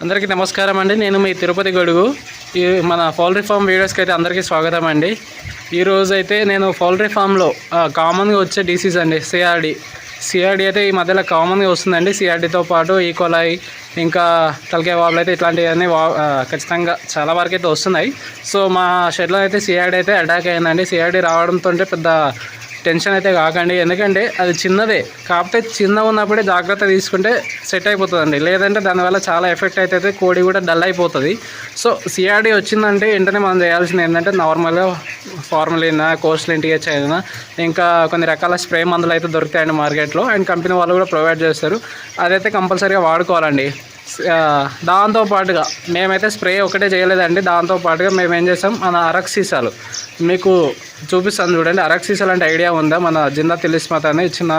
అందరికీ నమస్కారం అండి. నేను మీ తిరుపతి గొడుగు. ఈ మన పౌల్ట్రీ ఫామ్ వీడియోస్కి అయితే అందరికీ స్వాగతం అండి. ఈరోజు అయితే నేను పౌల్ట్రీ ఫామ్లో కామన్గా వచ్చే డిసీజ్ అండి. సిఆర్డి సిఆర్డి అయితే ఈ మధ్యలో కామన్గా వస్తుందండి. సిఆర్డితో పాటు e. ఈకోలాయి ఇంకా తలకే వాబులు అయితే ఇట్లాంటివన్నీ వా ఖచ్చితంగా చాలా వరకు అయితే వస్తున్నాయి. సో మా షెడ్లో అయితే సిఆర్డి అయితే అటాక్ అయిందండి. సిఆర్డి రావడంతో పెద్ద టెన్షన్ అయితే కాకండి. ఎందుకంటే అది చిన్నదే. కాకపోతే చిన్నగా ఉన్నప్పుడే జాగ్రత్త తీసుకుంటే సెట్ అయిపోతుందండి. లేదంటే దానివల్ల చాలా ఎఫెక్ట్ అయితే కోడి కూడా డల్ అయిపోతుంది. సో సిఆర్డి వచ్చిందంటే వెంటనే మనం చేయాల్సింది ఏంటంటే నార్మల్గా ఫార్మలినా కోస్టల్ టీహెచ్ అయినా ఇంకా కొన్ని రకాల స్ప్రే మందులు అయితే దొరుకుతాయండి మార్కెట్లో. అండ్ కంపెనీ వాళ్ళు కూడా ప్రొవైడ్ చేస్తారు. అదైతే కంపల్సరీగా వాడుకోవాలండి. దాంతో పాటుగా మేమైతే స్ప్రే ఒకటే చేయలేదండి. దాంతో పాటుగా మేము ఏం చేసాం? మన అరక్ సీసాలు మీకు చూపిస్తాను చూడండి. అరక్ సీసాలు అంటే ఐడియా ఉందా? మన జిందా తెలిస్మత అని చిన్న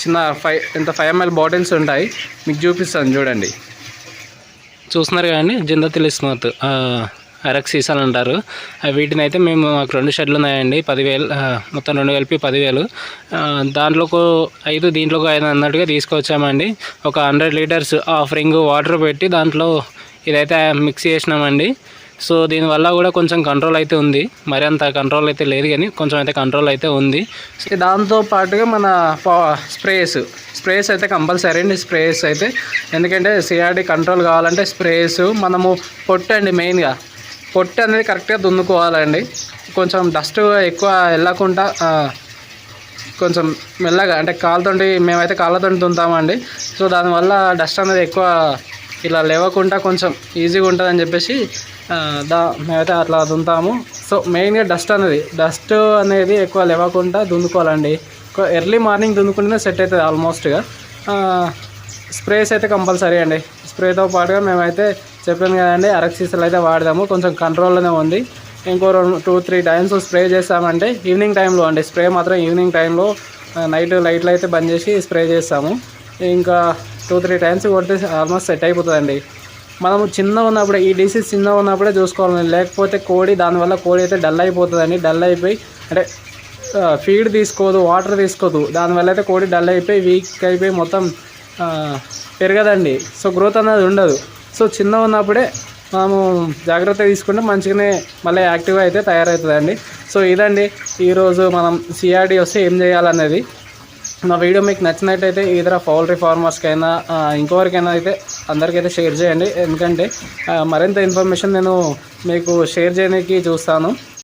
చిన్న ఫైవ్ ఇంత ఫైవ్ ఎంఎల్ బాటిల్స్ ఉంటాయి. మీకు చూపిస్తాను చూడండి. చూస్తున్నారు కదండి? జిందా తెలిస్మత్ అరక్ సీసాలు అంటారు. వీటిని అయితే మేము మాకు రెండు షెడ్లు ఉన్నాయండి. పదివేలు మొత్తం రెండు కలిపి పదివేలు. దాంట్లోకి ఐదు దీంట్లోకి ఐదు అన్నట్టుగా తీసుకొచ్చామండి. ఒక హండ్రెడ్ లీటర్స్ ఆఫరింగ్ వాటర్ పెట్టి దాంట్లో ఇదైతే మిక్స్ చేసినామండి. సో దీనివల్ల కూడా కొంచెం కంట్రోల్ అయితే ఉంది. మరి అంత కంట్రోల్ అయితే లేదు కానీ కొంచెం అయితే కంట్రోల్ అయితే ఉంది. సో దాంతో పాటుగా మన స్ప్రేస్. స్ప్రేస్ అయితే కంపల్సరీ అండి. స్ప్రేస్ అయితే. ఎందుకంటే సిఆర్డి కంట్రోల్ కావాలంటే స్ప్రేస్ మనము పొట్టు అండి మెయిన్గా. పొట్టు అనేది కరెక్ట్గా దున్నుకోవాలండి. కొంచెం డస్ట్ ఎక్కువ వెళ్ళకుండా కొంచెం మెల్లగా అంటే కాళ్ళతోటి మేమైతే కాళ్ళతో దున్నుతామండి సో దానివల్ల డస్ట్ అనేది ఎక్కువ ఇలా లేవకుండా కొంచెం ఈజీగా ఉంటుందని చెప్పేసి దా మేమైతే అట్లా దున్నుతాము సో మెయిన్గా డస్ట్ అనేది డస్ట్ అనేది ఎక్కువ లేవకుండా దున్నుకోవాలండి. ఎర్లీ మార్నింగ్ దున్నుకుంటేనే సెట్ అవుతుంది ఆల్మోస్ట్గా స్ప్రేస్ అయితే కంపల్సరీ అండి. స్ప్రేతో పాటుగా మేమైతే చెప్పాను కదండి అరక్ సీసాలు అయితే వాడదాము. కొంచెం కంట్రోల్లోనే ఉంది. ఇంకో రెండు టూ త్రీ టైమ్స్ స్ప్రే చేస్తామంటే ఈవినింగ్ టైంలో అండి. స్ప్రే మాత్రం ఈవినింగ్ టైంలో నైట్ లైట్లు అయితే బంద్ చేసి స్ప్రే చేస్తాము. ఇంకా టూ త్రీ టైమ్స్ కొడితే ఆల్మోస్ట్ సెట్ అయిపోతుందండి. మనము చిన్నగా ఉన్నప్పుడే ఈ డిసీజ్ చిన్నగా ఉన్నప్పుడే చూసుకోవాలి లేకపోతే కోడి దానివల్ల కోడి అయితే డల్ అయిపోతుందండి. డల్ అయిపోయి అంటే ఫీడ్ తీసుకోదు వాటర్ తీసుకోదు. దానివల్ల అయితే కోడి డల్ అయిపోయి వీక్ అయిపోయి మొత్తం పెరగదండి. సో గ్రోత్ అనేది ఉండదు. సో చిన్నగా ఉన్నప్పుడే మనము జాగ్రత్త తీసుకుంటే మంచిగానే మళ్ళీ యాక్టివ్గా అయితే తయారవుతుందండి. సో ఇదండి ఈరోజు మనం సిఆర్డి వస్తే ఏం చేయాలనేది. నా వీడియో మీకు నచ్చినట్టయితే ఇతర పౌల్ట్రీ ఫార్మర్స్కైనా ఆ, ఇంకొకరికైనా అయితే అందరికైతే షేర్ చేయండి. ఎందుకంటే మరింత ఇన్ఫర్మేషన్ నేను మీకు షేర్ చేయడానికి చూస్తాను.